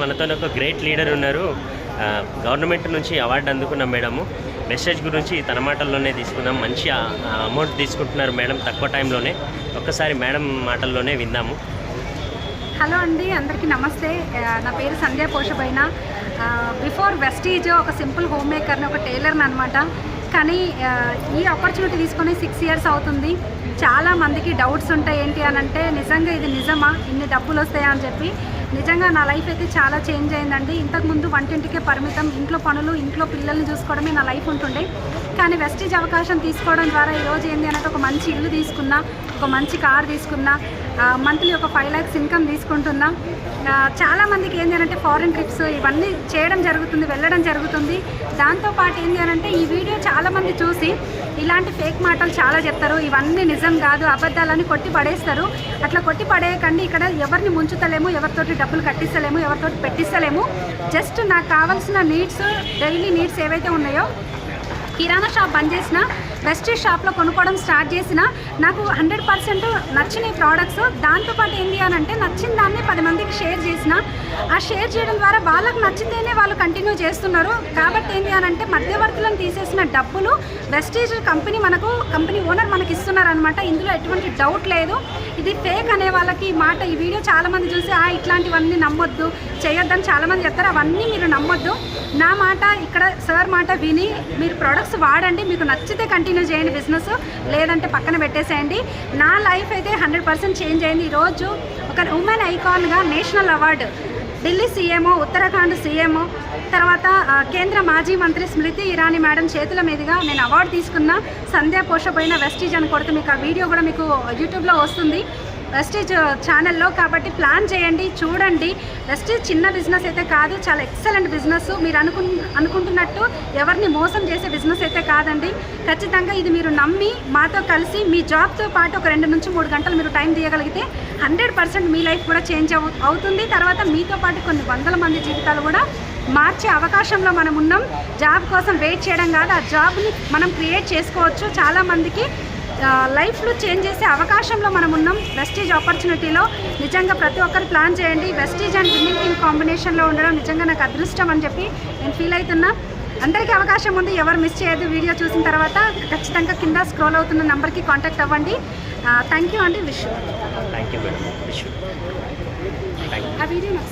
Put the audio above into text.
మనతో ఒక great leader ఉన్నారు. గవర్నమెంట్ నుంచి అవార్డు అందుకున్న మేడము. మెసేజ్ గురించి తన మాటల్లోనే తీసుకుందాం. మంచి అమౌంట్ తీసుకుంటున్నారు మేడం తక్కువ టైంలోనే. ఒక్కసారి మేడం మాటల్లోనే విందాము. హలో అండి అందరికీ నమస్తే. నా పేరు సంధ్య పోషబైన. బిఫోర్ వెస్టీజ్ ఒక సింపుల్ హోమ్ మేకర్ని ఒక టైలర్ని అనమాట కానీ ఈ ఆపర్చునిటీ తీసుకొని సిక్స్ ఇయర్స్ అవుతుంది. చాలా మందికి డౌట్స్ ఉంటాయి ఏంటి అని అంటే నిజంగా ఇది నిజమా? ఇన్ని డబ్బులు వస్తాయా? అని చెప్పి. నిజంగా నా లైఫ్ అయితే చాలా చేంజ్ అయిందండి. ఇంతకుముందు వంటింటికే పరిమితం ఇంట్లో పనులు ఇంట్లో పిల్లల్ని చూసుకోవడమే నా లైఫ్ ఉంటుండే. కానీ వెస్టేజ్ అవకాశం తీసుకోవడం ద్వారా ఈరోజు ఏంటి అంటే ఒక మంచి ఇల్లు తీసుకున్నా ఒక మంచి కార్ తీసుకున్నా మంత్లీ ఒక ఫైవ్ ల్యాక్స్ ఇన్కమ్ తీసుకుంటున్నా. చాలామందికి ఏంటి అంటే ఫారిన్ ట్రిప్స్ ఇవన్నీ చేయడం జరుగుతుంది వెళ్ళడం జరుగుతుంది. దాంతోపాటు ఏంటి అంటే ఈ వీడియో చాలామంది చూసి ఇలాంటి ఫేక్ మాటలు చాలా చెప్తారు. ఇవన్నీ నిజం కాదు అబద్ధాలని కొట్టి పడేస్తారు. అట్లా కొట్టి పడేయకండి. ఇక్కడ ఎవరిని ముంచుతలేము ఎవరితోటి డబ్బులు కట్టిస్తలేము ఎవరితోటి పెట్టిస్తలేము. జస్ట్ నాకు కావాల్సిన నీడ్స్ డైలీ నీడ్స్ ఏవైతే ఉన్నాయో కిరాణా షాప్ బంద్ చేసిన వెస్టేజ్ షాప్లో కొనుక్కోవడం స్టార్ట్ చేసిన నాకు హండ్రెడ్ పర్సెంట్ నచ్చినాయి ప్రోడక్ట్స్. దాంతోపాటు ఏంటి అని అంటే నచ్చిన దాన్ని పది మందికి షేర్ చేసిన ఆ షేర్ చేయడం ద్వారా వాళ్ళకి నచ్చితేనే వాళ్ళు కంటిన్యూ చేస్తున్నారు. కాబట్టి ఏంటి అని అంటే మధ్యవర్తులను తీసేసిన డబ్బులు వెస్టేజ్ కంపెనీ మనకు కంపెనీ ఓనర్ మనకి ఇస్తున్నారు అనమాట ఇందులో ఎటువంటి డౌట్ లేదు. ఇది ఫేక్ అనే వాళ్ళకి ఈ మాట ఈ వీడియో చాలామంది చూసి ఆ ఇట్లాంటివన్నీ నమ్మొద్దు చేయొద్దని చాలామంది చెప్తారు. అవన్నీ మీరు నమ్మొద్దు. నా మాట ఇక్కడ సార్ మాట విని మీరు ప్రొడక్ట్స్ వాడండి. మీకు నచ్చితే కంటిన్యూ చేయండి బిజినెస్ లేదంటే పక్కన పెట్టేసేయండి. నా లైఫ్ అయితే హండ్రెడ్ పర్సెంట్ చేంజ్ అయింది. ఈరోజు ఒక women ఐకాన్గా national award Delhi CMO Uttarakhand CMO తర్వాత కేంద్ర మాజీ మంత్రి స్మృతి ఇరానీ మేడం చేతుల మీదుగా నేను అవార్డు తీసుకున్న సంధ్యా పోషపోయిన వెస్టీజ్ అని కొడుతూ మీకు ఆ వీడియో కూడా మీకు యూట్యూబ్లో వస్తుంది. వెస్టేజ్ ఛానల్లో uh, కాబట్టి ప్లాన్ చేయండి చూడండి. వెస్టేజ్ చిన్న బిజినెస్ అయితే కాదు చాలా ఎక్సలెంట్ బిజినెస్ మీరు అనుకు అనుకుంటున్నట్టు ఎవరిని మోసం చేసే బిజినెస్ అయితే కాదండి. ఖచ్చితంగా ఇది మీరు నమ్మి మాతో కలిసి మీ జాబ్తో పాటు ఒక రెండు నుంచి మూడు గంటలు మీరు టైం తీయగలిగితే హండ్రెడ్ పర్సెంట్ మీ లైఫ్ కూడా చేంజ్ అవు అవుతుంది. తర్వాత మీతో పాటు కొన్ని వందల మంది జీవితాలు కూడా మార్చే అవకాశంలో మనం ఉన్నాం. జాబ్ కోసం వెయిట్ చేయడం కాదు ఆ జాబ్ని మనం క్రియేట్ చేసుకోవచ్చు. చాలామందికి లైఫ్లో చేంజ్ చేసే అవకాశంలో మనం ఉన్నాం. వెస్టీజ్ ఆపర్చునిటీలో నిజంగా ప్రతి ఒక్కరు ప్లాన్ చేయండి. వెస్టీజ్ అండ్ విన్నింగ్ టీమ్ కాంబినేషన్లో ఉండడం నిజంగా నాకు అదృష్టం అని చెప్పి నేను ఫీల్ అవుతున్నా. అందరికీ అవకాశం ఉంది. ఎవరు మిస్ చేయొద్దు వీడియో చూసిన తర్వాత ఖచ్చితంగా కింద స్క్రోల్ అవుతున్న నెంబర్కి కాంటాక్ట్ అవ్వండి. థ్యాంక్ యూ అండి. Wish thank you madam wish ఆ వీడియో నాకు